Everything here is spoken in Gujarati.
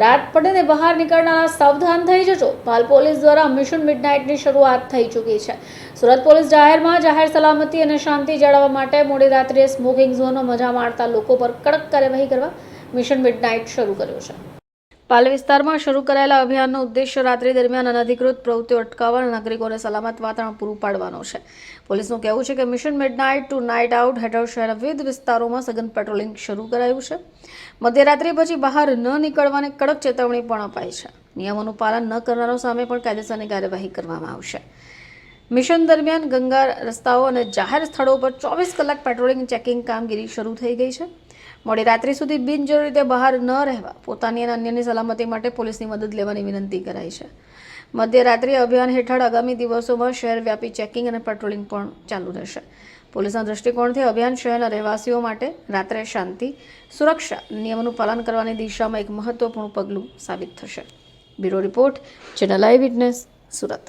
રાત પડે ને બહાર નીકળનારા સાવધાન થઈ જજો. પાલ પોલીસ દ્વારા મિશન મિડનાઇટની શરૂઆત થઈ ચૂકી છે. સુરત પોલીસ જાહેરમાં જાહેર સલામતી અને શાંતિ જાળવવા માટે મોડી રાત્રે સ્મોકિંગ ઝોનનો મજા માણતા લોકો પર કડક કાર્યવાહી કરવા મિશન મિડનાઇટ શરૂ કર્યો છે. પાલ વિસ્તારમાં શરૂ કરાયેલા અભિયાનનો ઉદ્દેશ્ય રાત્રિ દરમિયાન અનધિકૃત પ્રવૃત્તિઓ અટકાવવા અને નાગરિકોને સલામત વાતાવરણ પૂરું પાડવાનો છે. પોલીસનું કહેવું છે કે mission midnight to night out હેઠળ શહેરના વિવિધ વિસ્તારોમાં સઘન પેટ્રોલિંગ શરૂ કરાયું છે. મધ્યરાત્રિ પછી બહાર ન નીકળવાની કડક ચેતવણી પણ અપાઈ છે. નિયમોનું પાલન ન કરનારો સામે પણ કાયદેસરની કાર્યવાહી કરવામાં આવશે. મિશન દરમિયાન ગંગા રસ્તાઓ અને જાહેર સ્થળો પર ચોવીસ કલાક પેટ્રોલિંગ ચેકિંગ કામગીરી શરૂ થઈ ગઈ છે. મોડી રાત્રિ સુધી બિનજરૂરી રીતે બહાર ન રહેવા, પોતાની અને અન્યની સલામતી માટે પોલીસની મદદ લેવાની વિનંતી કરાઈ છે. મધ્યરાત્રિ અભિયાન હેઠળ આગામી દિવસોમાં શહેરવ્યાપી ચેકિંગ અને પેટ્રોલિંગ પણ ચાલુ રહેશે. પોલીસના દૃષ્ટિકોણથી અભિયાન શહેરના રહેવાસીઓ માટે રાત્રે શાંતિ, સુરક્ષા, નિયમોનું પાલન કરવાની દિશામાં એક મહત્વપૂર્ણ પગલું સાબિત થશે. Bureau report, channel eye witness, Surat.